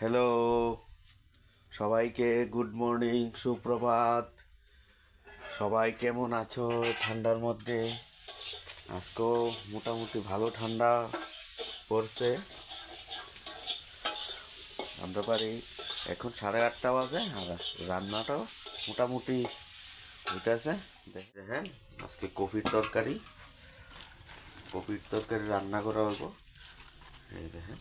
Hello সবাইকে good morning সুপ্রভাত। সবাই কেমন আছো ঠান্ডার মধ্যে? আজকেও মোটামুটি ভালো ঠান্ডা পড়ছে। আমরা পারি এখন সাড়ে আটটা বাজে আর রান্নাটাও মোটামুটি হইতেছে। দেখেন আজকে কপির তরকারি। কপির তরকারি রান্না করা হইব। এই দেখেন।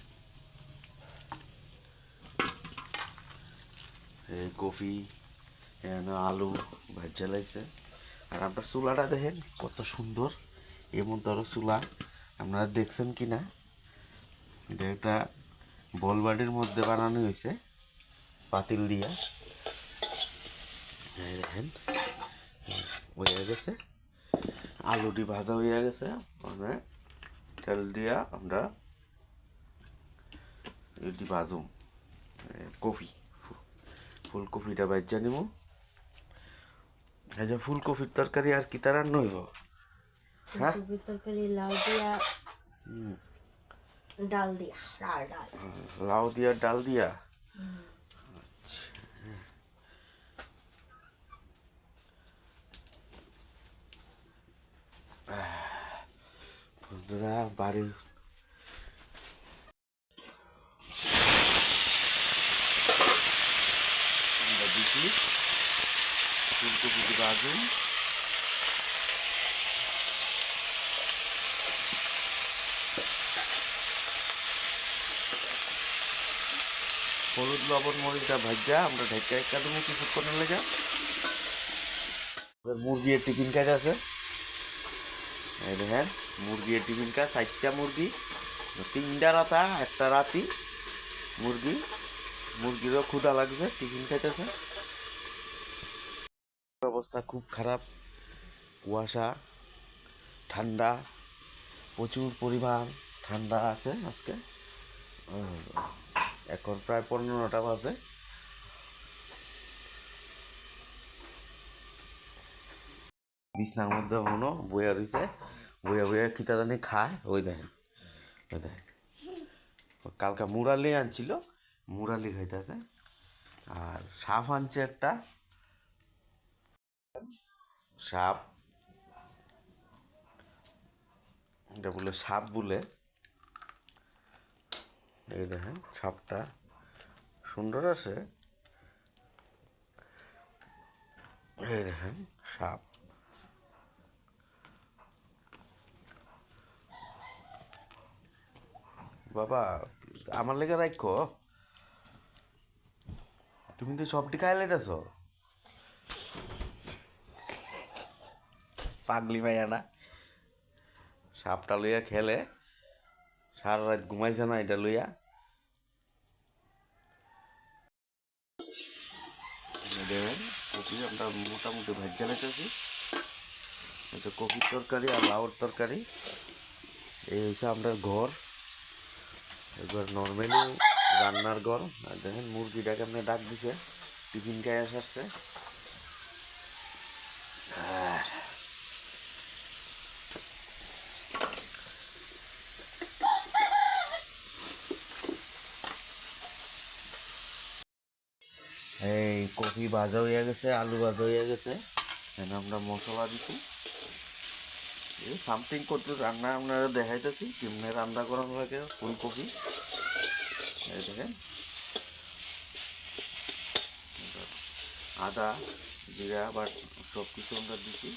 কফি আলু ভাজা লাগছে আর আপনার চুলাটা দেখেন কত সুন্দর এমন ধরো চুলা। আপনারা দেখছেন কি না এটা একটা বলবাড়ির মধ্যে বানানো হয়েছে, পাতিল দিয়া। দেখেন, হয়ে গেছে। আলুটি ভাজা হয়ে গেছে মানে তেল দিয়া আমরা এটি ভাজুম কফি। ফুলকপিটা বাজ্যা নিব এই যে ফুলকপির তরকারি আর কি তার রান্না হইব হ্যাঁ তরকারি লাউ দিয়া ডাল দিয়া ডাল ডাল। লাউ দিয়া ডাল দিয়া। বন্ধুরা বাড়ি আমরা দিচ্ছি ফুলকপি বাজুন হলুদ, লবণ, মরিচটা ভাজা, আমরা ঢেকে একটা দেবো কিছুক্ষণের লেগে এবার মুরগির টিফিন কাজ আছে। এই দেখেন, মুরগির টিফিন কাজ, চারটা মুরগি, তিনটা রাতা, একটা রাতি মুরগি। মুরগিরও ক্ষুধা লাগছে, টিফিন খাইতেছে অবস্থা খুব খারাপ। কুয়াশা, ঠান্ডা, প্রচুর পরিমাণ ঠান্ডা আছে আজকে। এখন প্রায় পনেরোটা বাজে। বিছনার মধ্যে হনো বইয়া রয়েছে বইয়া বইয়া খিতা জানি খায়। ওই দেখেন ওই দেখেন। মুরালি আনছিল। মুরালি খাইতেছে। আর সাফ আনছে একটা সাপ। এটা বলে সাপ বলে। এই দেখেন, সাপটা সুন্দর আছে। এই দেখেন, সাপ। বাবা, আমার লেগে রাখো তুমি তো সবটি খাই লাইতেছ? পাগলি ভাইয়া না সাপটা লইয়া খেলে, সারা রাত ঘুমাইছে না এটা লইয়া। দেখেন কপি আমরা মোটামুটি ভাজ্যা লেগেছি এটা কপির তরকারি আর লাউর তরকারি। এই হচ্ছে আপনার ঘর। এবার নর্মালি রান্নার ঘর। আর দেখেন মুরগিটাকে আপনি ডাক দিছে, টিফিন খাই আসছে এই কফি ভাজা হয়ে গেছে, আলু ভাজা হয়ে গেছে। এখানে আমরা মশলা দিছি। সামথিং করতে রান্না আপনারা দেখাইতেছি, কেমনে রান্না করানো লাগে ফুলকপি দেখেন। আদা, জিরা বা সব কিছু আমরা দিছি।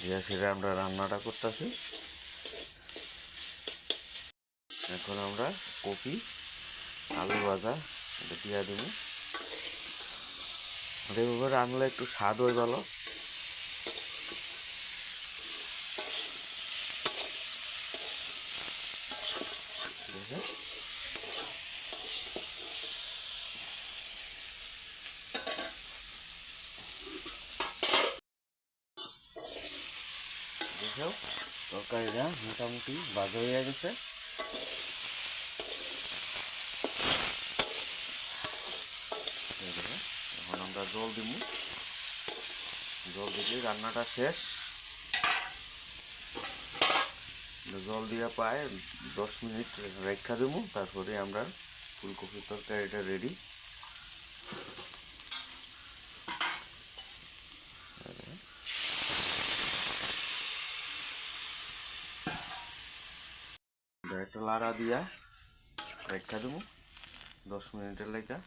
জিরা সেটা আমরা রান্নাটা করতেছি। এখন আমরা কপি, আলু ভাজা, এটা দিয়া দেবো। এভাবে রান্নলে একটু স্বাদ হয়ে ভালো। তরকারিটা মোটামুটি বাজে হয়ে গেছে এই দেখো, এখন আমরা জল দিব। জল দিলে রান্নাটা শেষ। জল দিয়া পায় দশ মিনিট রেখা দেবো, তারপরে আমরা ফুলকপির তরকারিটা রেডি একটা লাড়া দিয়া রেখা দেবো, দশ মিনিটের লেখা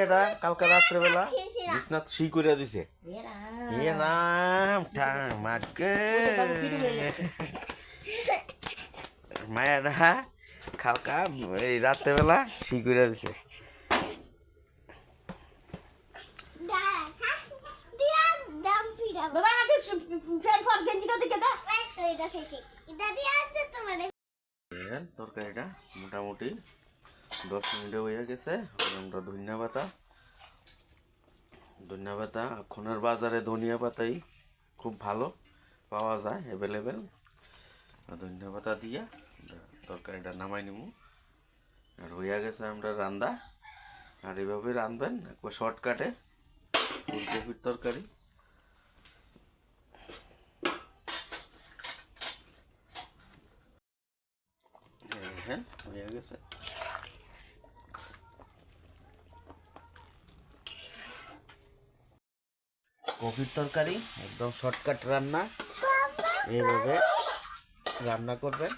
মেয়েটা কালকে রাত্রেবেলা। বিছনাথ শি করে দিছে। মাকে মায়েরা কালকা এই রাত্রেবেলা শি করে দিছে। বাবা আগে ফের ফর গেঞ্জি কা দিকে দা দেখেন তরকারিটা মোটামুটি দশ মিনিটে হয়ে গেছে আমরা ধনিয়া পাতা। ধনিয়া পাতা এখনের বাজারে ধনিয়া পাতাই খুব ভালো, পাওয়া যায় অ্যাভেলেবেল ধনিয়া পাতা দিয়া তরকারিটা নামাই নিব আর হইয়া গেছে আমরা রান্দা। আর এভাবে রাঁধবেন, একবার শর্টকাটে ফুলকপির তরকারি। হ্যাঁ দেখেন হয়ে গেছে। কফির তরকারি একদম শর্টকাট রান্না। এইভাবে রান্না করবেন।